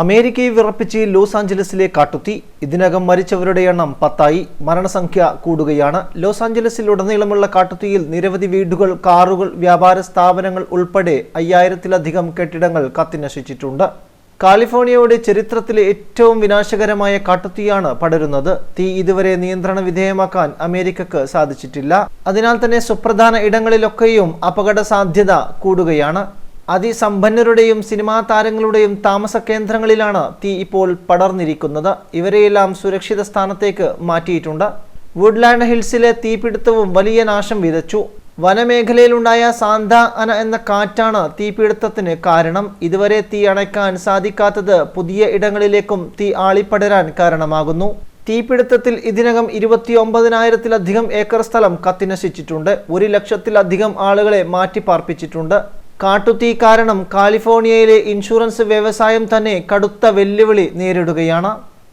അമേരിക്കയെ വിറപ്പിച്ച് ലോസ് ആഞ്ചലസിലെ കാട്ടുതീ ഇതിനകം മരിച്ചവരുടെ എണ്ണം പത്തായി. മരണസംഖ്യ കൂടുകയാണ്. ലോസ് ആഞ്ചലസിലുടനീളമുള്ള കാട്ടുത്തിയിൽ നിരവധി വീടുകൾ കാറുകൾ വ്യാപാര സ്ഥാപനങ്ങൾ ഉൾപ്പെടെ അയ്യായിരത്തിലധികം കെട്ടിടങ്ങൾ കത്തിനശിച്ചിട്ടുണ്ട്. കാലിഫോർണിയയുടെ ചരിത്രത്തിലെ ഏറ്റവും വിനാശകരമായ കാട്ടുതീയാണ് പടരുന്നത്. തീ ഇതുവരെ നിയന്ത്രണ വിധേയമാക്കാൻ അമേരിക്കക്ക് സാധിച്ചിട്ടില്ല. അതിനാൽ തന്നെ സുപ്രധാന ഇടങ്ങളിലൊക്കെയും അപകട സാധ്യത കൂടുകയാണ്. അതിസമ്പന്നരുടെയും സിനിമാ താരങ്ങളുടെയും താമസ കേന്ദ്രങ്ങളിലാണ് തീ ഇപ്പോൾ പടർന്നിരിക്കുന്നത്. ഇവരെയെല്ലാം സുരക്ഷിത സ്ഥാനത്തേക്ക് മാറ്റിയിട്ടുണ്ട്. വുഡ്ലാൻഡ് ഹിൽസിലെ തീപിടുത്തവും വലിയ നാശം വിതച്ചു. വനമേഖലയിലുണ്ടായ സാന്ത അന എന്ന കാറ്റാണ് തീപിടുത്തത്തിന് കാരണം. ഇതുവരെ തീ അണയ്ക്കാൻ സാധിക്കാത്തത് പുതിയ ഇടങ്ങളിലേക്കും തീ ആളിപ്പടരാൻ കാരണമാകുന്നു. തീപിടുത്തത്തിൽ ഇതിനകം ഇരുപത്തിയൊമ്പതിനായിരത്തിലധികം ഏക്കർ സ്ഥലം കത്തിനശിച്ചിട്ടുണ്ട്. ഒരു ലക്ഷത്തിലധികം ആളുകളെ മാറ്റിപ്പാർപ്പിച്ചിട്ടുണ്ട്. കാട്ടുതീ കാരണം കാലിഫോർണിയയിലെ ഇൻഷുറൻസ് വ്യവസായം തന്നെ കടുത്ത വെല്ലുവിളി നേരിടുകയാണ്.